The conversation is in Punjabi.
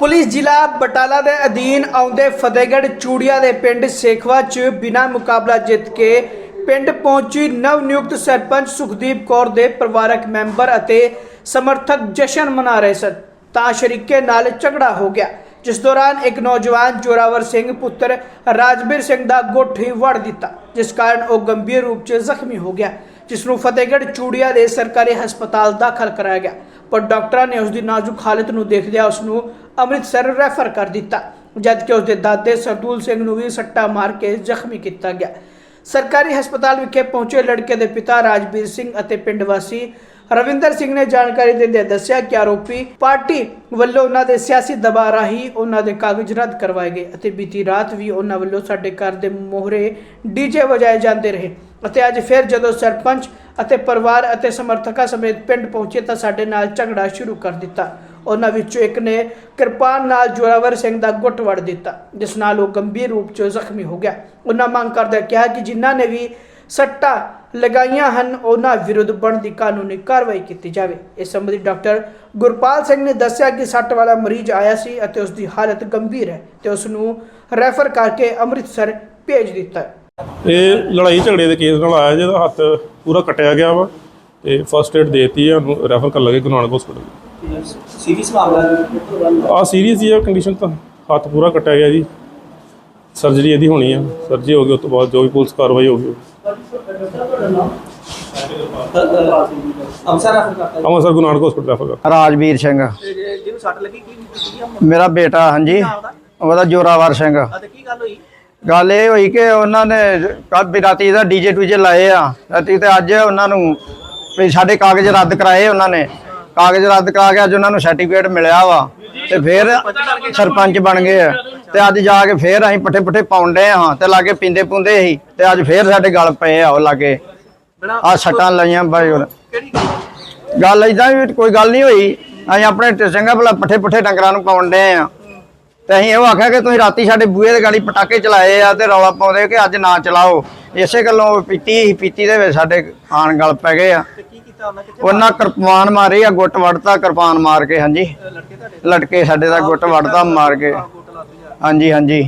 ਪੁਲਿਸ ਜ਼ਿਲ੍ਹਾ ਬਟਾਲਾ ਦੇ ਅਧੀਨ ਆਉਂਦੇ ਫਤਿਹਗੜ੍ਹ ਚੂੜੀਆ ਦੇ ਪਿੰਡ ਸੇਖਵਾ 'ਚ ਬਿਨਾਂ ਮੁਕਾਬਲਾ ਜਿੱਤ ਕੇ ਪਿੰਡ ਪਹੁੰਚੀ ਨਵ ਨਿਯੁਕਤ ਸਰਪੰਚ ਸੁਖਦੀਪ ਕੌਰ ਦੇ ਪਰਿਵਾਰਕ ਮੈਂਬਰ ਅਤੇ ਸਮਰਥਕ ਜਸ਼ਨ ਮਨਾ ਰਹੇ ਸਨ। ਤਾਂ ਸ਼ਰੀਕੇ ਨਾਲ ਝਗੜਾ ਹੋ ਗਿਆ, ਜਿਸ ਦੌਰਾਨ ਇੱਕ ਨੌਜਵਾਨ ਜੋਰਾਵਰ ਸਿੰਘ ਪੁੱਤਰ ਰਾਜਵੀਰ ਸਿੰਘ ਦਾ ਗੁੱਟ ਹੀ ਵੜ ਦਿੱਤਾ, ਜਿਸ ਕਾਰਨ ਉਹ ਗੰਭੀਰ ਰੂਪ 'ਚ ਜ਼ਖਮੀ ਹੋ ਗਿਆ, ਜਿਸ ਨੂੰ ਫਤਿਹਗੜ੍ਹ ਚੂੜੀਆ ਦੇ ਸਰਕਾਰੀ ਹਸਪਤਾਲ ਦਾਖਲ ਕਰਾਇਆ ਗਿਆ। ਪਰ ਡਾਕਟਰਾਂ ਨੇ ਉਸ ਦੀ ਨਾਜ਼ੁਕ ਹਾਲਤ ਨੂੰ ਦੇਖਦਿਆਂ ਉਸ ਨੂੰ ਅੰਮ੍ਰਿਤਸਰ ਰੈਫਰ ਕਰ ਦਿੱਤਾ, ਜਦਕਿ ਉਸ ਦੇ ਦਾਦੇ ਸਰਦੂਲ ਸਿੰਘ ਨੂੰ ਵੀ ਸੱਟਾ ਮਾਰ ਕੇ ਜ਼ਖਮੀ ਕੀਤਾ ਗਿਆ। ਸਰਕਾਰੀ ਹਸਪਤਾਲ ਵਿਖੇ ਪਹੁੰਚੇ ਲੜਕੇ ਦੇ ਪਿਤਾ ਰਾਜਵੀਰ ਸਿੰਘ ਅਤੇ ਪਿੰਡ ਵਾਸੀ ਰਵਿੰਦਰ ਸਿੰਘ ਨੇ ਜਾਣਕਾਰੀ ਦਿੰਦਿਆਂ ਦੱਸਿਆ ਕਿ ਆਰੋਪੀ ਪਾਰਟੀ ਵੱਲੋਂ ਉਹਨਾਂ ਦੇ ਸਿਆਸੀ ਦਬਾਅ ਰਾਹੀਂ ਉਹਨਾਂ ਦੇ ਕਾਗਜ਼ ਰੱਦ ਕਰਵਾਏ ਗਏ ਅਤੇ ਬੀਤੀ ਰਾਤ ਵੀ ਉਹਨਾਂ ਵੱਲੋਂ ਸਾਡੇ ਘਰ ਦੇ ਮੋਹਰੇ ਡੀਜੇ ਵਜਾਏ ਜਾਂਦੇ ਰਹੇ ਅਤੇ ਅੱਜ ਫਿਰ ਜਦੋਂ ਸਰਪੰਚ ਅਤੇ ਪਰਿਵਾਰ ਅਤੇ ਸਮਰਥਕਾਂ ਸਮੇਤ ਪਿੰਡ ਪਹੁੰਚੇ ਤਾਂ ਸਾਡੇ ਨਾਲ ਝਗੜਾ ਸ਼ੁਰੂ ਕਰ ਦਿੱਤਾ। ਉਹਨਾਂ ਵਿੱਚੋਂ ਇੱਕ ਨੇ ਕਿਰਪਾਨ ਨਾਲ ਜੋਰਾਵਰ ਸਿੰਘ ਦਾ ਗੁੱਟ ਵੜ ਦਿੱਤਾ, ਜਿਸ ਨਾਲ ਉਹ ਗੰਭੀਰ ਰੂਪ 'ਚ ਜ਼ਖਮੀ ਹੋ ਗਿਆ। ਉਹਨਾਂ ਮੰਗ ਕਰਦਿਆਂ ਕਿਹਾ ਕਿ ਜਿਨ੍ਹਾਂ ਨੇ ਵੀ ਸੱਟਾਂ ਲਗਾਈਆਂ ਹਨ, ਉਹਨਾਂ ਵਿਰੁੱਧ ਬਣਦੀ ਕਾਨੂੰਨੀ ਕਾਰਵਾਈ ਕੀਤੀ ਜਾਵੇ। ਇਸ ਸੰਬੰਧੀ ਡਾਕਟਰ ਗੁਰਪਾਲ ਸਿੰਘ ਨੇ ਦੱਸਿਆ ਕਿ ਸੱਟ ਵਾਲਾ ਮਰੀਜ਼ ਆਇਆ ਸੀ ਅਤੇ ਉਸ ਦੀ ਹਾਲਤ ਗੰਭੀਰ ਹੈ ਤੇ ਉਸ ਨੂੰ ਰੈਫਰ ਕਰਕੇ ਅੰਮ੍ਰਿਤਸਰ ਭੇਜ ਦਿੱਤਾ। ਇਹ ਲੜਾਈ ਝਗੜੇ ਦੇ ਕੇਸ ਨਾਲ ਆਇਆ ਜਿਹਦਾ ਹੱਥ ਪੂਰਾ ਕੱਟਿਆ ਗਿਆ ਵਾ ਤੇ ਫਸਟ ਏਡ ਦੇਤੀ ਆ ਉਹਨੂੰ ਰੈਫਰ ਕਰ ਲਗੇ ਗੁਰੂ ਨਾਨਕ ਹਸਪੀਟਲ ਸੀਰੀਅਸ ਮਾਮਲਾ ਆ ਸੀਰੀਅਸ ਹੀ ਆ ਕੰਡੀਸ਼ਨ ਤਾਂ ਹੱਥ ਪੂਰਾ ਕੱਟਿਆ ਗਿਆ ਜੀ। ਸਰਜਰੀ ਇਹਦੀ ਹੋਣੀ ਆ ਸਰਜਰੀ ਹੋ ਗਈ ਉਸ ਤੋਂ ਬਾਅਦ ਜੋ ਵੀ ਪੁਲਿਸ ਕਾਰਵਾਈ ਹੋਗੀ ਅੰਮ੍ਰਿਤਸਰ ਗੁਰੂ ਨਾਨਕ ਹਸਪੀਟਲ ਰੈਫਰ ਕਰ ਰਾਜਵੀਰ ਸਿੰਘ। ਜਿਹਨੂੰ ਸੱਟ ਲੱਗੀ ਕੀ ਮੇਰਾ ਬੇਟਾ ਹਾਂਜੀ। ਉਹਦਾ? ਉਹਦਾ ਜੋਰਾਵਰ ਸਿੰਘ। ਅਤੇ ਕੀ ਗੱਲ ਹੋਈ? ਗੱਲ ਇਹ ਹੋਈ ਕਿ ਉਹਨਾਂ ਨੇ ਕੱਲ ਰਾਤੀ ਦਾ ਡੀਜੇ ਟੂਜੇ ਲਾਏ ਆ। ਰਾਤੀ ਤੇ ਅੱਜ ਉਹਨਾਂ ਨੂੰ ਵੀ ਸਾਡੇ ਕਾਗਜ਼ ਰੱਦ ਕਰਾਏ ਉਹਨਾਂ ਨੇ। ਕਾਗਜ਼ ਰੱਦ ਕਰਾ ਕੇ ਅੱਜ ਉਹਨਾਂ ਨੂੰ ਸਰਟੀਫਿਕੇਟ ਮਿਲਿਆ ਵਾ। ਤੇ ਫਿਰ ਸਰਪੰਚ ਬਣ ਗਏ ਆ। ਤੇ ਅੱਜ ਜਾ ਕੇ ਫਿਰ ਅਸੀਂ ਪੱਠੇ ਪੁੱਠੇ ਪਾਉਂਦੇ ਹਾਂ ਤੇ ਲਾਗੇ ਪਿੰਦੇ ਪੁੰਦੇ ਸੀ ਤੇ ਅੱਜ ਫਿਰ ਸਾਡੇ ਗਲ ਪਏ ਆ ਉਹ ਲਾਗੇ। ਆ ਸੱਟਾਂ ਲਾਈਆਂ ਬਾਈ ਗੱਲ? ਇਦਾਂ ਵੀ ਕੋਈ ਗੱਲ ਨਹੀਂ ਹੋਈ। ਅਸੀਂ ਆਪਣੇ ਚੰਗਾ ਭਲਾ ਪੱਠੇ ਪੁੱਠੇ ਡੰਗਰਾਂ ਨੂੰ ਪਾਉਣ ਡਏ ਆ। ਤੇ ਅਸੀਂ ਇਹ ਆਖਿਆ ਕਿ ਤੁਸੀਂ ਰਾਤੀ ਸਾਡੇ ਬੂਹੇ ਦੇ ਗਾੜੀ ਪਟਾਕੇ ਚਲਾਏ ਆ ਤੇ ਰੌਲਾ ਪਾਉਂਦੇ ਕਿ ਅੱਜ ਨਾ ਚਲਾਓ। ਇਸੇ ਗੱਲੋਂ ਪੀਤੀ ਸੀ, ਪੀਤੀ ਦੇ ਵਿੱਚ ਸਾਡੇ ਆਣ ਗਲ ਪੈ ਗਏ ਆ। ਉਹਨਾਂ ਕਿਰਪਾਨ ਮਾਰੀ ਆ ਗੁੱਟ ਵੜਤਾ ਕਿਰਪਾਨ ਮਾਰ ਕੇ ਹਾਂਜੀ। ਲਟਕੇ ਸਾਡੇ ਦਾ ਗੁੱਟ ਵੜਤਾ ਮਾਰ ਕੇ। ਹਾਂਜੀ ਹਾਂਜੀ।